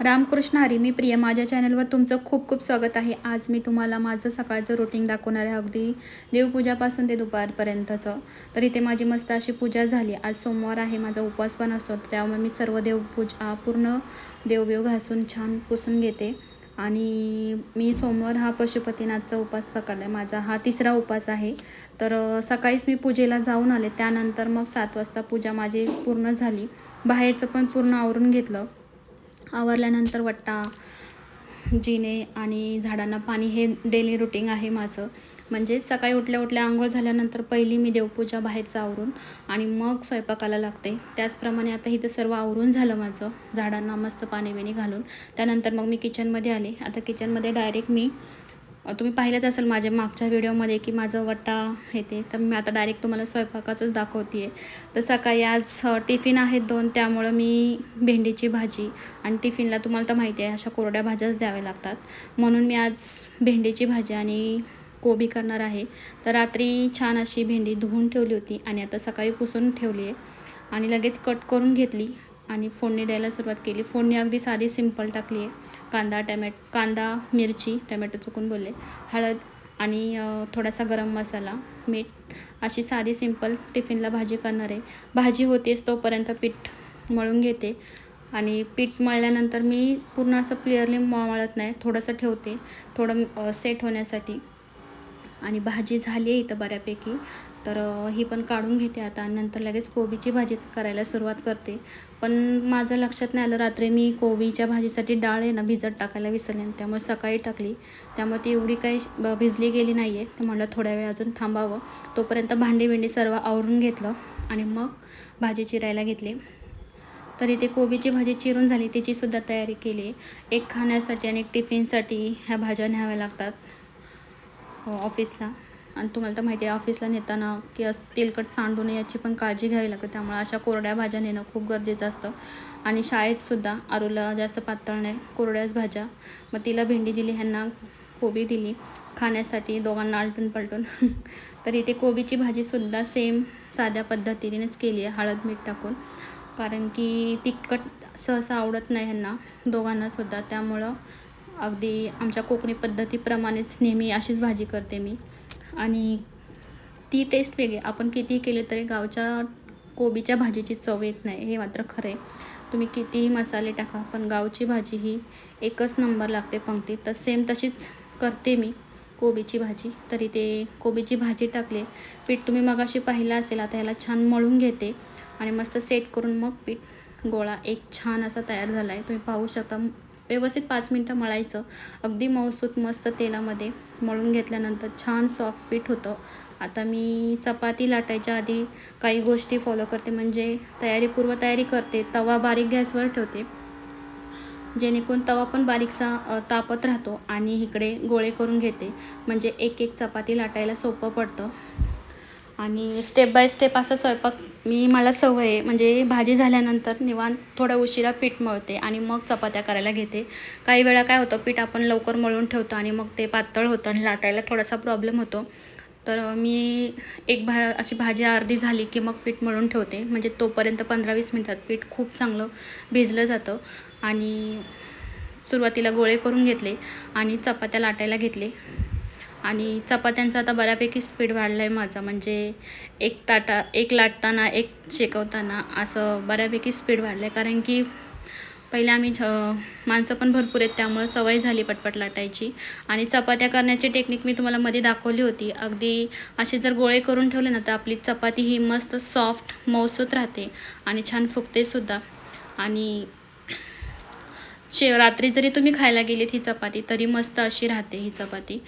रामकृष्ण हरी मी प्रिया माझ्या चॅनलवर तुमचं खूप खूप स्वागत आहे. आज मी तुम्हाला माझं सकाळचं रुटीन दाखवणार आहे. अगदी देवपूजापासून ते दुपारपर्यंतचं. तर इथे माझी मस्त अशी पूजा झाली. आज सोमवार आहे माझा उपवास पण असतो. त्यामुळे मी सर्व देवपूजा पूर्ण देवबेव घासून छान पुसून घेते. आणि मी सोमवार हा पशुपतीनाथचा उपास पकडला आहे माझा हा तिसरा उपास आहे. तर सकाळीच मी पूजेला जाऊन आले. त्यानंतर मग सात वाजता पूजा माझी पूर्ण झाली. बाहेरचं पण पूर्ण आवरून घेतलं. आवरल्यानंतर वट्टा जिने आणि झाडांना पाणी हे डेली रुटीन आहे माझं. म्हणजे सकाळी उठल्या उठल्या आंघोळ झाल्यानंतर पहिली मी देवपूजा बाहेरचं आवरून आणि मग स्वयंपाकाला लागते. त्याचप्रमाणे आता इथं सर्व आवरून झालं माझं. झाडांना मस्त पाणी बिणी घालून. त्यानंतर मग मी किचनमध्ये आले. आता किचनमध्ये डायरेक्ट मी तुम्ही पाहिलंच असेल माझ्या मागच्या व्हिडिओमध्ये की माझं वट्टा येते. तर मी आता डायरेक्ट तुम्हाला स्वयंपाकाचंच दाखवते आहे तर सकाळी आज टिफिन आहेत दोन त्यामुळं मी भेंडीची भाजी आणि टिफिनला तुम्हाला तर माहिती आहे अशा कोरड्या भाज्याच द्याव्या लागतात. म्हणून मी आज भेंडीची भाजी आणि कोबी करणार आहे. तर रात्री छान अशी भेंडी धुवून ठेवली होती आणि आता सकाळी पुसून ठेवली आहे आणि लगेच कट करून घेतली आणि फोडणी द्यायला सुरुवात केली. फोडणी अगदी साधी सिंपल टाकली आहे कांदा टॅमॅट कांदा मिरची टॅमॅटो चुकून बोलले. हळद आणि थोडासा गरम मसाला मीठ अशी साधी सिंपल टिफिनला भाजी करणार. आहे भाजी होतेच तोपर्यंत पीठ मळून घेते आणि पीठ मळल्यानंतर मी पूर्ण असं क्लिअरली मळत नाही. थोडंसं ठेवते. थोडं सेट होण्यासाठी. आणि भाजी झाली आहे इथं बऱ्यापैकी. तर ही पण काढून घेते आता. नंतर लगेच कोबीची भाजी करायला सुरुवात करते. पण माझं लक्षात नाही आलं. रात्री मी कोबीच्या भाजीसाठी डाळ आहे ना भिजत टाकायला विसरले त्यामुळे सकाळी टाकली. त्यामुळे ती एवढी काही भिजली गेली नाही आहे तर म्हटलं थोड्या वेळ अजून थांबावं. तोपर्यंत भांडी बिंडी सर्व आवरून घेतलं आणि मग भाजी चिरायला घेतली. तर इथे कोबीची भाजी चिरून झाली. त्याचीसुद्धा तयारी केली. एक खाण्यासाठी आणि एक टिफिनसाठी ह्या भाज्या न्याव्या लागतात. हो, ऑफिसला. आणि तुम्हाला तर माहिती आहे ऑफिसला नेताना की असं तेलकट सांडू नये याची पण काळजी घ्यावी लागते. त्यामुळे अशा कोरड्या भाज्या नेणं खूप गरजेचं असतं. आणि शाळेतसुद्धा आरूला जास्त पातळ नाही कोरड्याच भाज्या. मग तिला भेंडी दिली ह्यांना कोबी दिली. खाण्यासाठी दोघांना आलटून पलटून. तर इथे कोबीची भाजीसुद्धा सेम साध्या पद्धतीनेच केली आहे हळद मीठ टाकून. कारण की तिखट सहसा आवडत नाही ह्यांना दोघांनासुद्धा त्यामुळं अगदी आमच्या कोकणी पद्धतीप्रमाणेच नेहमी अशीच भाजी करते मी. आणि ती टेस्ट वेगळी. आपण कितीही केले तरी गावच्या कोबीच्या भाजीची चव येत नाही हे मात्र खरं आहे तुम्ही कितीही मसाले टाका पण गावची भाजी ही एकच नंबर लागते पंक्ती. तर सेम तशीच करते मी कोबीची भाजी. तरी ते कोबीची भाजी टाकले पीठ तुम्ही मगाशी पाहिलं असेल आता ह्याला छान मळून घेते आणि मस्त सेट करून मग पीठ गोळा एक छान असा तयार झाला आहे तुम्ही पाहू शकता व्यवस्थित पाच मिनटं मळायचं. अगदी मऊसूत मस्त तेलामध्ये मळून घेतल्यानंतर छान सॉफ्ट पीठ होतं. आता मी चपाती लाटायच्या आधी काही गोष्टी फॉलो करते. म्हणजे तयारी पूर्वतयारी करते. तवा बारीक गॅसवर ठेवते. जेणेकरून तवा पण बारीकसा तापत राहतो आणि इकडे गोळे करून घेते. म्हणजे एक एक चपाती लाटायला सोपं पडतं. आणि स्टेप बाय स्टेप असा स्वयंपाक मी मला सवय आहे. म्हणजे भाजी झाल्यानंतर निवांत थोड्या उशिरा पीठ मळते आणि मग चपात्या करायला घेते. काही वेळा काय होतं पीठ आपण लवकर मळून ठेवतो आणि मग ते पातळ होतं आणि लाटायला थोडासा प्रॉब्लेम होतो. तर मी एक भा अशी भाजी अर्धी झाली की मग पीठ मळून ठेवते. म्हणजे तोपर्यंत पंधरा वीस मिनटात पीठ खूप चांगलं भिजलं जातं. आणि सुरुवातीला गोळे करून घेतले आणि चपात्या लाटायला घेतले. आणि चपात्यांचा आता बऱ्यापैकी स्पीड वाढला आहे माझा. म्हणजे एक ताटा एक लाटताना एक शेकवताना असं बऱ्यापैकी स्पीड वाढलं आहे कारण की पहिले आम्ही झ माणसं पण भरपूर आहेत त्यामुळं सवय झाली पटपट लाटायची. आणि चपात्या करण्याची टेक्निक मी तुम्हाला मध्ये दाखवली होती. अगदी असे जर गोळे करून ठेवले ना तर आपली चपाती ही मस्त सॉफ्ट मऊसूत राहते आणि छान फुगतेसुद्धा. आणि शे रात्री जरी तुम्ही खायला गेलीत ही चपाती तरी मस्त अशी राहते ही चपाती.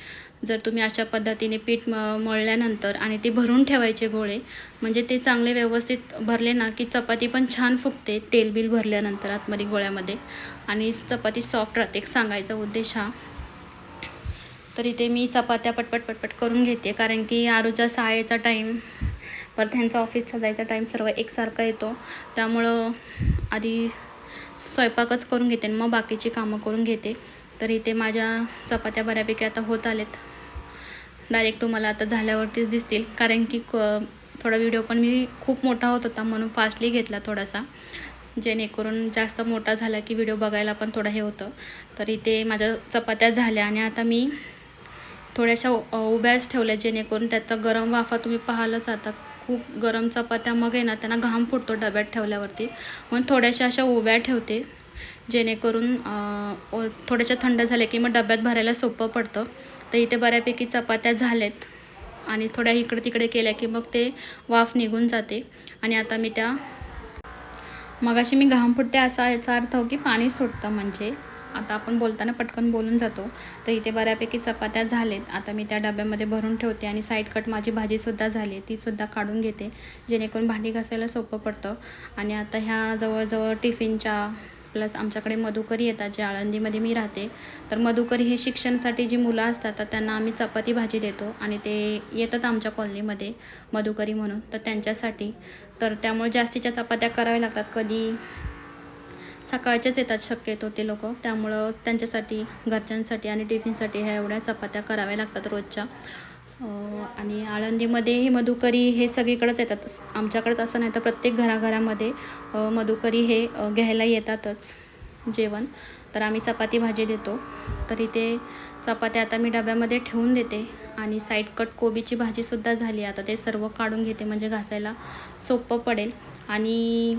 जर तुम्ही अशा पद्धतीने पीठ म मळल्यानंतर आणि ते भरून ठेवायचे गोळे म्हणजे ते चांगले व्यवस्थित भरले ना की चपाती पण छान फुगते तेलबिल भरल्यानंतर आतमध्ये गोळ्यामध्ये आणि चपाती सॉफ्ट राहते सांगायचा उद्देश हा. तर इथे मी चपात्या पटपट पटपट करून घेते कारण की आरूच्या शाळेचा टाईम परत त्यांचा ऑफिसचा जायचा टाईम सर्व एकसारखा येतो. त्यामुळं आधी स्वयंपाकच करून घेते आणि मग बाकीची कामं करून घेते. तर इथे माझ्या चपात्या बऱ्यापैकी आता होत आलेत. डायरेक्ट तुम्हाला आता झाल्यावरतीच दिसतील. कारण की क थोडा व्हिडिओ पण मी खूप मोठा होत होता म्हणून फास्टली घेतला थोडासा. जेणेकरून जास्त मोठा झाला की व्हिडिओ बघायला पण थोडं हे होतं. तर इथे माझ्या चपात्या झाल्या आणि आता मी थोड्याशा उ- उभ्याच ठेवल्या. जेणेकरून त्याचा गरम वाफा तुम्ही पाहालच आता. खूप गरम चपात्या मग आहे ना त्यांना घाम फुटतो डब्यात ठेवल्यावरती. म्हणून थोड्याशा अशा उभ्या ठेवते जेणेकरून थोड्याशा थंड झाल्या की मग डब्यात भरायला सोपं पडतं. तर इथे बऱ्यापैकी चपात्या झाल्यात आणि थोड्या इकडे तिकडे केल्या की मग ते वाफ निघून जाते. आणि आता मी त्या मगाशी मी घाम फुटते असा याचा अर्थ हो की पाणी सुटतं म्हणजे. आता आपण बोलताना पटकन बोलून जातो. तर इथे बऱ्यापैकी चपात्या झालेत. आता मी त्या डब्यामध्ये भरून ठेवते आणि साईड कट माझी भाजीसुद्धा झाली आहे. तीसुद्धा काढून घेते. जेणेकरून भांडी घासायला सोपं पडतं. आणि आता ह्या जवळजवळ टिफिनच्या प्लस आमच्याकडे मधुकरी येतात जे आळंदीमध्ये मी राहते. तर मधुकरी हे शिक्षणासाठी जी मुलं असतात तर त्यांना आम्ही चपाती भाजी देतो आणि ते येतात आमच्या कॉलनीमध्ये मधुकरी म्हणून. तर त्यांच्यासाठी. तर त्यामुळे जास्तीच्या चपात्या कराव्या लागतात. कधी सकाळच्याच येतात शक्यतो ते लोक. त्यामुळं त्यांच्यासाठी घरच्यांसाठी आणि टिफिनसाठी ह्या एवढ्या चपात्या कराव्या लागतात रोजच्या. आणि आळंदीमध्ये हे मधुकरी हे सगळीकडंच येतात. आमच्याकडंच असं नाही तर प्रत्येक घराघरामध्ये मधुकरी हे घ्यायला येतातच जेवण. तर आम्ही चपाती भाजी देतो. तर इथे चपात्या आता मी डब्यामध्ये ठेवून देते. आणि साईड कट कोबीची भाजीसुद्धा झाली. आता ते सर्व काढून घेते. म्हणजे घासायला सोपं पडेल. आणि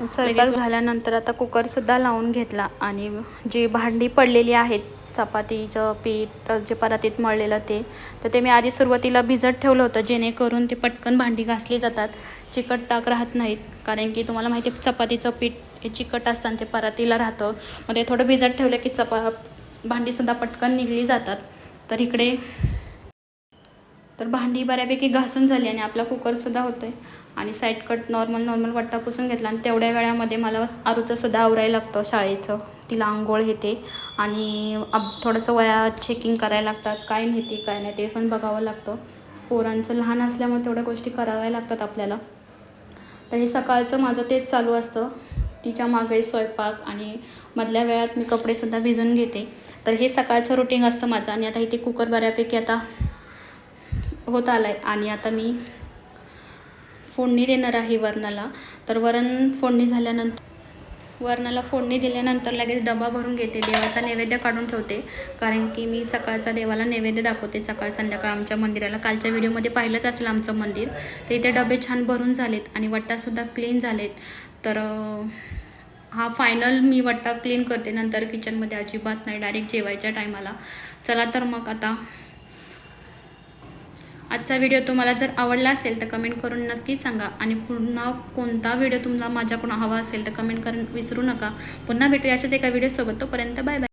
स्वयंपाक झाल्यानंतर आता कुकरसुद्धा लावून घेतला आणि जी भांडी पडलेली आहेत चपातीचं पीठ जे परातीत मळलेलं ते तर ते मी आधी सुरुवातीला भिजत ठेवलं होतं जेणेकरून ते पटकन भांडी घासली जातात. चिकट टाक राहत नाहीत कारण की तुम्हाला माहिती आहे चपातीचं पीठ हे चिकट असताना ते परातीला राहतं. मग ते थोडं भिजत ठेवलं की चपा भांडीसुद्धा पटकन निघली जातात. तर इकडे तर भांडी बऱ्यापैकी घासून झाली आणि आपला कुकरसुद्धा होतो आहे आणि साईड कट नॉर्मल नॉर्मल वट्टा पुसून घेतला आणि तेवढ्या वेळामध्ये मला आरूचंसुद्धा आवरायला लागतं शाळेचं. तिला आंघोळ हे ते आणि अब थोडंसं वया चेकिंग करायला लागतात. काय माहिती काय नाही ते पण बघावं लागतं. पोरांचं लहान असल्यामुळे तेवढ्या गोष्टी कराव्या लागतात आपल्याला. तर हे सकाळचं माझं तेच चालू असतं. तिच्यामागे स्वयंपाक आणि मधल्या वेळात मी कपडेसुद्धा भिजून घेते. तर हे सकाळचं रुटीन असतं माझं आणि आता इथे कुकर बऱ्यापैकी आता होत आला आहे आणि आता मी फोडणी देणार आहे वरणाला. तर वरण फोडणी झाल्यानंतर वरणाला फोडणी दिल्यानंतर लगेच डबा भरून घेते. देवाचा नैवेद्य काढून ठेवते. कारण की मी सकाळचा देवाला नैवेद्य दाखवते. सकाळ संध्याकाळ आमच्या मंदिराला. कालच्या व्हिडिओमध्ये पाहिलंच असेल आमचं मंदिर. तर इथे डबे छान भरून झालेत आणि वट्टासुद्धा क्लीन झालेत. तर हा फायनल मी वट्टा क्लीन करते. नंतर किचनमध्ये अजिबात नाही. डायरेक्ट जेवायच्या टायमाला चला तर मग आता आजचा व्हिडिओ तुम्हाला जर आवडला असेल तर कमेंट करून नक्की सांगा. आणि पुन्हा कोणता व्हिडिओ तुम्हाला माझ्याकडून हवा असेल तर कमेंट करून विसरू नका. पुन्हा भेटू याच्याच एका व्हिडिओसोबत तोपर्यंत बाय बाय